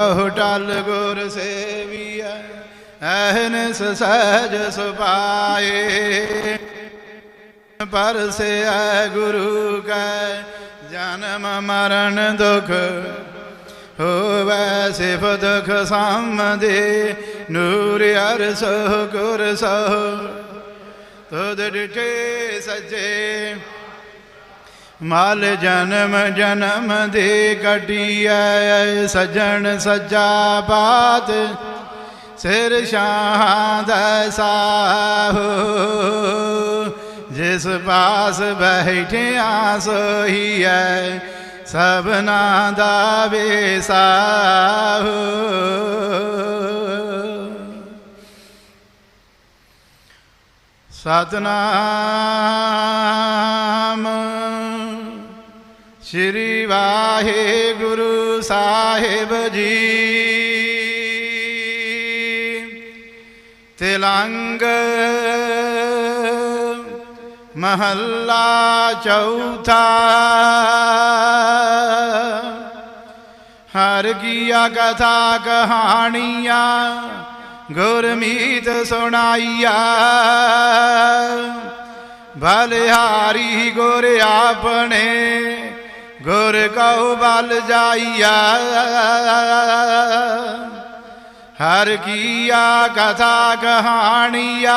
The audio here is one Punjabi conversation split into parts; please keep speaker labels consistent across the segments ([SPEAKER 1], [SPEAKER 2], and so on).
[SPEAKER 1] ਉਹ ਟਲ ਗੁਰ ਸੇਵੀਐ ਐਹਨਿਸ ਸਹਿਜ ਸੁਪਾਏ ਪਰਸਿਐ ਗੁਰੂ ਕੈ, ਜਨਮ ਮਰਨ ਦੁਖ ਹੋਵੈ ਸਿਫ ਦੁਖ ਸਾਮਦੇ ਨੂਰ ਅਰਸੋ ਗੁਰ ਸੋ ਤੁਧ ਡਿਠੇ ਸੱਜੇ ਮਲ ਜਨਮ ਜਨਮ ਦੇ ਕਟਿਐ ਸਜਣ ਸੱਜਾ ਬਾਤ ਸਿਰ ਸ਼ਾਹ ਦਾ ਸਾਹੋ। ਜਿਸ ਪਾਸ ਬੈਠਿਆ ਸੋਹੀਐ, ਸਭਨਾ ਦਾ ਵੇਸਾਹੋ। ਸਤਨਾਮ ਸ੍ਰੀ ਵਾਹਿਗੁਰੂ ਸਾਹਿਬ ਜੀ। ਤਿਲੰਗ ਮਹੱਲਾ ਚੌਥਾ। ਹਰ ਕੀਆ ਕਥਾ ਕਹਾਣੀਆਂ, ਗੁਰਮੀਤ ਸੁਣਾਈਆ। ਬਲਿਹਾਰੀ ਗੁਰ ਆਪਣੇ ਗੁਰ ਕਉ ਬਲ ਜਾਈਆ ਹਰ ਕੀਆ ਕਥਾ ਕਹਾਣੀਆ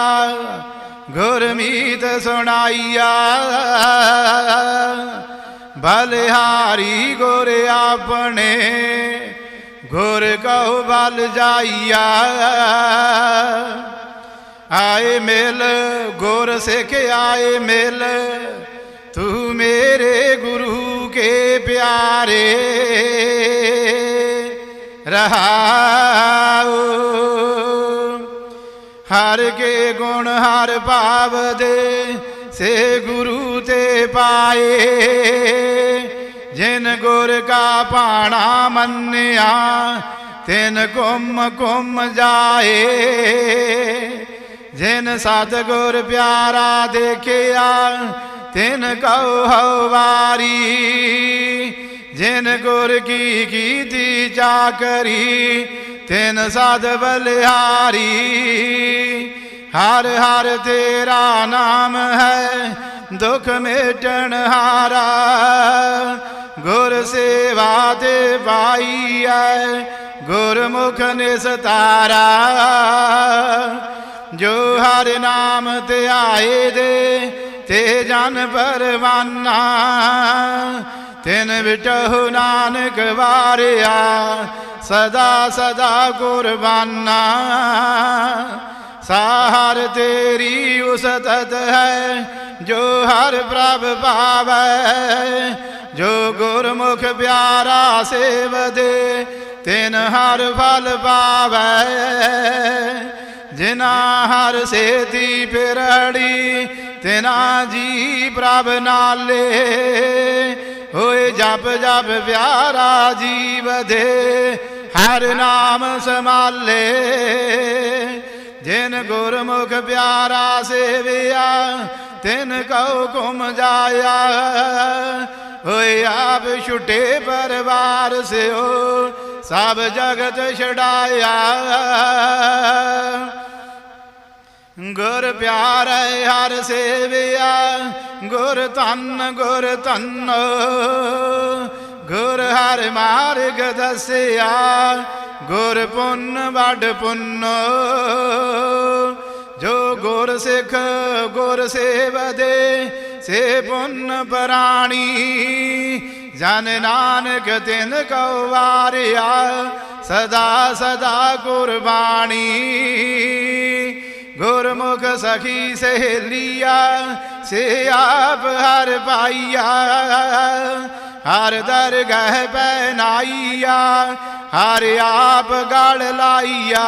[SPEAKER 1] ਗੁਰਮੀਤ ਸੁਣਾਈਆ ਬਲਿਹਾਰੀ ਗੁਰ ਆਪਣੇ ਗੁਰ ਕਉ ਬਲ ਜਾਈਆ ਆਏ ਮਿਲ ਗੁਰ ਸਿੱਖ ਆਏ ਮਿਲ ਤੂੰ ਮੇਰੇ ਗੁਰੂ ਕੇ ਪਿਆਰੇ, ਰਹਾਉ। ਹਰ ਕੇ ਗੁਣ, ਹਰ ਭਾਵ ਦੇ ਸੇ ਗੁਰੂ ਤੇ ਪਾਏ। ਜਿਨ ਗੁਰ ਕਾ ਪਾਣਾ ਮੰਨਿਆ, ਤਿਨ ਕੁਮ ਕੁਮ ਜਾਏ। ਜਿਨ ਸਤਗੁਰ ਪਿਆਰਾ ਦੇਖਿਆ ਤਿਨ ਕਉ ਹਵਾਰੀ ਜਿਨ ਗੁਰ ਕੀ ਕੀਤੀ ਚਾਕਰੀ ਤਿਨ ਸਦ ਬਲਿਹਾਰੀ। ਹਰ ਹਰ ਤੇਰਾ ਨਾਮ ਹੈ, ਦੁਖ ਮੇਟਣ ਹਾਰਾ। ਗੁਰ ਸੇਵਾ ਤੇ ਪਾਈ ਐ, ਗੁਰਮੁਖ ਨਿਸਤਾਰਾ। ਜੋ ਹਰ ਨਾਮ ਧਿਆਏ ਦੇ ਤੇ ਜਨ ਪਰਵਾਨਾ ਤਿਨ ਵਿਟਹੁ ਨਾਨਕ ਵਾਰਿਆ, ਸਦਾ ਸਦਾ ਕੁਰਬਾਨਾ ਸਾਹਰ ਤੇਰੀ ਉਸਤਤ ਹੈ, ਜੋ ਹਰ ਪ੍ਰਭ ਪਾਵੈ, ਜੋ ਗੁਰਮੁਖ ਪਿਆਰਾ ਸੇਵਦੇ ਤਿਨ ਹਰ ਫਲ ਪਾਵੈ। ਜਿਨਾ ਹਰ ਸੇਤੀ ਫਿਰੜੀ ਤਿਨਾ ਜੀ ਪ੍ਰਭ ਨਾਲੇ। ਹੋਏ ਜਪ ਜਪ ਪਿਆਰਾ ਜੀਵ ਦੇ, ਹਰ ਨਾਮ ਸਮਾਲੇ ਜਿਨ ਗੁਰਮੁਖ ਪਿਆਰਾ ਸੇਵਿਆ, ਤਿਨ ਕਉ ਘੁਮ ਜਾਇਆ। ਹੋਏ ਆਪ ਛੁਟੇ ਪਰਵਾਰ ਸਿਓ, ਸਭ ਜਗਤ ਛਡਾਇਆ। ਗੁਰ ਪਿਆਰੇ ਹਰ ਸੇਵਿਆ, ਗੁਰ ਧੰਨ ਗੁਰ ਧੰਨ। ਗੁਰ ਹਰ ਮਾਰਗ ਦਸਿਆ, ਗੁਰ ਪੁੰਨ, ਵੱਡ ਪੁੰਨ। ਜੋ ਗੁਰ ਸਿੱਖ, ਗੁਰ ਸੇਵਦੇ, ਸੇ ਪੁੰਨ ਪ੍ਰਾਣੀ। ਜਨ ਨਾਨਕ ਤਿਨ ਕਉ ਵਾਰਿਆ, ਸਦਾ ਸਦਾ ਗੁਰਬਾਣੀ। ਗੁਰਮੁਖ ਸਖੀ ਸਹੇਲੀਆ, ਸੇ ਆਪ ਹਰ ਪਾਈਆ। ਹਰ ਦਰਗਹਿ ਬੈਨਾਈਆ ਹਰ ਆਪ ਗੜ ਲਾਈਆ।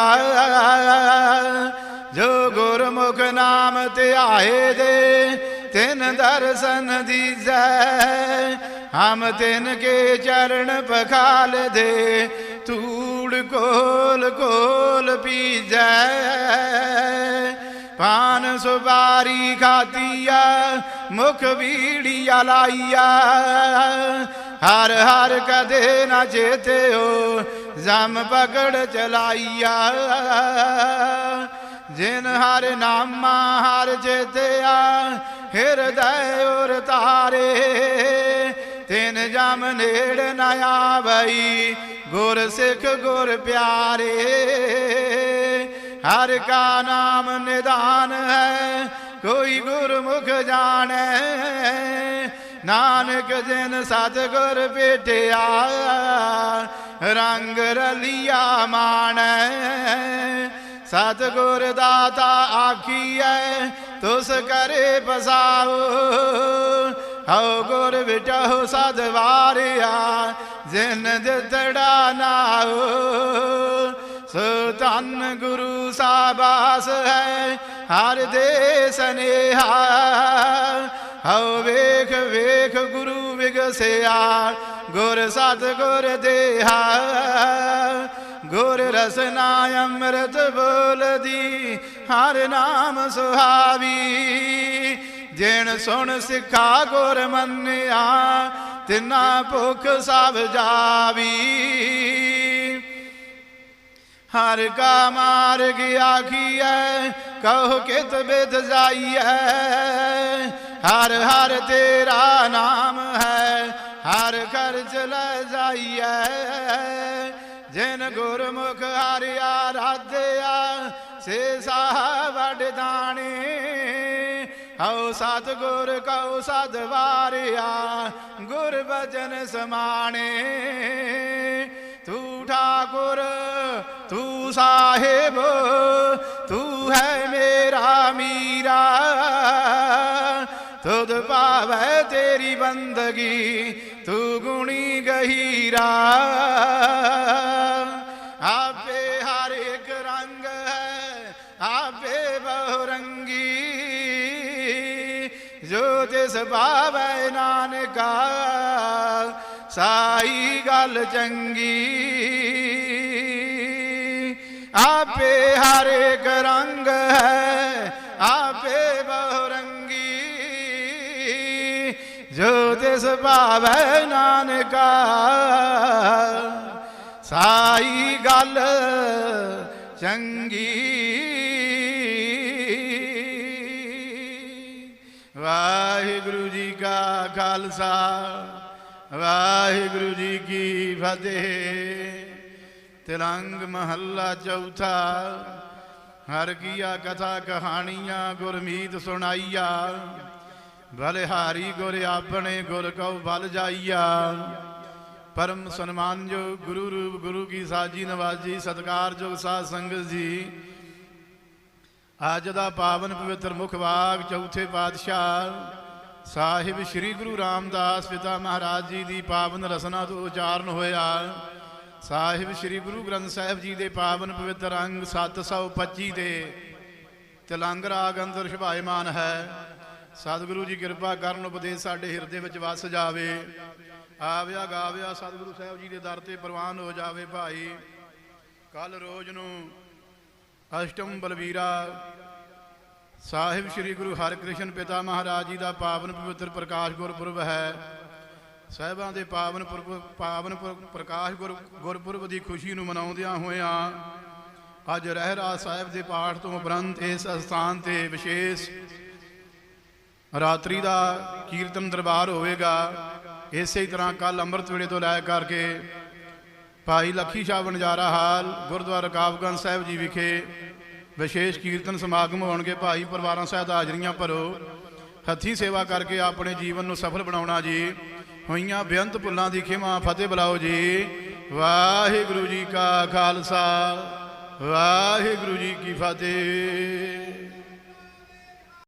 [SPEAKER 1] ਜੋ ਗੁਰਮੁਖ ਨਾਮ ਤੇ ਆਏ ਦੇ, ਤਿਨ ਦਰਸ਼ਨ ਦੀਜੈ। ਹਮ ਤਿਨ ਕੇ ਚਰਨ ਪਖਾਲ ਦੇ ਤੂੜ ਗੋਲ ਕੋਲ ਪੀਜੈ। ਪਾਨ ਸੁਬਾਰੀ ਖਾਤੀਆ ਮੁਖ ਵੀੜੀਆ ਲਾਈਆ ਹਰ ਹਰ ਕਦੇ ਨਾ ਚੇਤਿਓ, ਜਮ ਪਕੜ ਚਲਾਈਆ ਜਿਨ ਹਰ ਨਾਮਾ ਹਰ ਚੇਤਿਆ, ਹਿਰਦੈ ਉਰ ਤਾਰੇ। ਤਿਨ ਜਮ ਨੇੜ ਨਾ ਆਵਈ। ਗੁਰ ਸਿੱਖ ਗੁਰ ਪਿਆਰੇ, ਹਰ ਕਾ ਨਾਮ ਨਿਦਾਨ ਹੈ, ਕੋਈ ਗੁਰਮੁਖ ਜਾਣੈ। ਨਾਨਕ ਜਿਨ ਸਤਿਗੁਰ ਭੇਟਿਆ, ਰੰਗ ਰਲੀਆ ਮਾਣੈ। ਸਤਿਗੁਰ ਦਾਤਾ ਆਖੀਐ, ਤੁਸ ਕਰੇ ਬਸਾਓ ਹਉ ਗੁਰ ਵਿਟਹੁ ਸਦ ਵਾਰਿਆ, ਜਿਨ ਦਿੱਤੜਾ ਨਾਉ ਸੋ ਧੰਨ ਗੁਰੂ ਸਾਬਾਸ ਹੈ, ਹਰ ਦੇ ਸਨੇਹਾ ਹਉ ਵੇਖ ਵੇਖ ਗੁਰੂ ਵਿਗਸਿਆ ਗੁਰ ਸਤ ਗੁਰ ਦੇਹਾ। ਗੁਰ ਰਸਨਾ ਅੰਮ੍ਰਿਤ ਬੋਲਦੀ, ਹਰ ਨਾਮ ਸੁਹਾਵੀ। ਜਿਣ ਸੁਣ ਸਿੱਖਾ ਗੁਰ ਮੰਨਿਆ, ਤਿਨਾ ਭੁਖ ਸਭ ਜਾਵੀ। ਹਰ ਕਾ ਮਾਰਗ ਆਖੀਐ, ਕਹੋ ਕਿਤ ਬਿਦ ਜਾਈਐ। ਹਰ ਹਰ ਤੇਰਾ ਨਾਮ ਹੈ, ਹਰ ਖਰਚ ਲੈ ਜਾਈਐ। ਜਿਨ ਗੁਰਮੁਖ ਹਰਿਆ ਰਾਧਿਆ, ਸੇ ਸਾਹ ਵੱਡ ਦਾਣੇ। ਹਉ ਸਤ ਗੁਰ ਕਉ ਸਦ ਵਾਰਿਆ ਗੁਰ ਬਚਨ ਸਮਾਣੇ। ਤੂੰ ਠਾਕੁਰ, ਤੂੰ ਸਾਹਿਬ, ਤੂੰ ਹੈ ਮੇਰਾ ਮੀਰਾ। ਤੁਧ ਭਾਵੈ ਤੇਰੀ ਬੰਦਗੀ, ਤੂੰ ਗੁਣੀ ਗਹੀਰਾ। ਆਪੇ ਹਰ ਇੱਕ ਰੰਗ ਹੈ, ਆਪੇ ਬਹੁ ਰੰਗ ਤਿਸ ਭਾਵੈ ਨਾਨਕਾ, ਸਾਈ ਗੱਲ ਚੰਗੀ। ਆਪੇ ਹਰ ਇੱਕ ਰੰਗ ਹੈ, ਆਪੇ ਬਹੁਰੰਗੀ। ਜੋ ਤਿਸ ਭਾਵੈ ਨਾਨਕਾ, ਸਾਈ ਗੱਲ ਚੰਗੀ। ਵਾਹਿਗੁਰੂ ਜੀ ਕਾ ਖਾਲਸਾ, ਵਾਹਿਗੁਰੂ ਜੀ ਕੀ ਫਤਿਹ। ਤਿਲੰਗ ਮਹੱਲਾ ਚੌਥਾ, ਹਰ ਕੀਆ ਕਥਾ ਕਹਾਣੀਆਂ ਗੁਰਮੀਤ ਸੁਣਾਈਆ। ਬਲਿਹਾਰੀ ਗੁਰ ਆਪਣੇ ਗੁਰ ਕਉ ਬਲ ਜਾਈਆ। ਪਰਮ ਸਨਮਾਨਯੋਗ ਗੁਰੂ ਰੂਪ, ਗੁਰੂ ਕੀ ਸਾਜੀ ਨਵਾਜੀ ਸਤਕਾਰਯੋਗ ਸਾਧ ਸੰਗਤ ਜੀ। ਅੱਜ ਦਾ ਪਾਵਨ ਪਵਿੱਤਰ ਮੁਖ ਵਾਗ ਚੌਥੇ ਪਾਤਸ਼ਾਹ ਸਾਹਿਬ ਸ੍ਰੀ ਗੁਰੂ ਰਾਮਦਾਸ ਪਿਤਾ ਮਹਾਰਾਜ ਜੀ ਦੀ ਪਾਵਨ ਰਸਨਾ ਤੋਂ ਉਚਾਰਨ ਹੋਇਆ। ਸਾਹਿਬ ਸ੍ਰੀ ਗੁਰੂ ਗ੍ਰੰਥ ਸਾਹਿਬ ਜੀ ਦੇ ਪਾਵਨ ਪਵਿੱਤਰ ਅੰਗ 725 ਦੇ ਤਿਲੰਗ ਰਾਗ ਅੰਦਰ ਸ਼ਭਾਇਮਾਨ ਹੈ। ਸਤਿਗੁਰੂ ਜੀ ਕਿਰਪਾ ਕਰਨ ਉਪਦੇਸ਼ ਸਾਡੇ ਹਿਰਦੇ ਵਿੱਚ ਵਸ ਜਾਵੇ। ਆਵਿਆ ਗਾਵਿਆ ਸਤਿਗੁਰੂ ਸਾਹਿਬ ਜੀ ਦੇ ਦਰ ਤੇ ਪ੍ਰਵਾਨ ਹੋ ਜਾਵੇ ਭਾਈ। ਕੱਲ ਰੋਜ਼ ਨੂੰ ਅਸ਼ਟਮ ਬਲਵੀਰਾ ਸਾਹਿਬ ਸ੍ਰੀ ਗੁਰੂ ਹਰਿਕ੍ਰਿਸ਼ਨ ਪਿਤਾ ਮਹਾਰਾਜ ਜੀ ਦਾ ਪਾਵਨ ਪਵਿੱਤਰ ਪ੍ਰਕਾਸ਼ ਗੁਰਪੁਰਬ ਹੈ। ਸਾਹਿਬਾਂ ਦੇ ਪਾਵਨ ਪੁਰਬ, ਪਾਵਨ ਪੁਰ- ਪ੍ਰਕਾਸ਼ ਗੁਰ, ਗੁਰਪੁਰਬ ਦੀ ਖੁਸ਼ੀ ਨੂੰ ਮਨਾਉਂਦਿਆਂ ਹੋਇਆਂ ਅੱਜ ਰਹਿਰਾ ਸਾਹਿਬ ਦੇ ਪਾਠ ਤੋਂ ਉਪਰੰਤ ਇਸ ਸਥਾਨ ਤੇ ਵਿਸ਼ੇਸ਼ ਰਾਤਰੀ ਦਾ ਕੀਰਤਨ ਦਰਬਾਰ ਹੋਵੇਗਾ। ਇਸੇ ਹੀ ਤਰ੍ਹਾਂ ਕੱਲ ਅੰਮ੍ਰਿਤ ਵੇਲੇ ਤੋਂ ਲੈ ਕਰਕੇ ਭਾਈ ਲੱਖੀ ਸ਼ਾਹ ਵਣਜਾਰਾ ਹਾਲ, ਗੁਰਦੁਆਰਾ ਕਾਬਗੰਜ ਸਾਹਿਬ ਜੀ ਵਿਖੇ ਵਿਸ਼ੇਸ਼ ਕੀਰਤਨ ਸਮਾਗਮ ਹੋਣਗੇ। ਭਾਈ ਪਰਿਵਾਰਾਂ ਸਹਿਤ ਹਾਜ਼ਰੀਆਂ ਭਰੋ। ਹੱਥੀ ਸੇਵਾ ਕਰਕੇ ਆਪਣੇ ਜੀਵਨ ਨੂੰ ਸਫਲ ਬਣਾਉਣਾ ਜੀ। ਹੋਈਆਂ ਬੇਅੰਤ ਭੁੱਲਾਂ ਦੀ ਖਿਮਾ ਫਤਿਹ ਬੁਲਾਓ ਜੀ। ਵਾਹਿਗੁਰੂ ਜੀ ਕਾ ਖਾਲਸਾ। ਵਾਹਿਗੁਰੂ ਜੀ ਕੀ ਫਤਿਹ।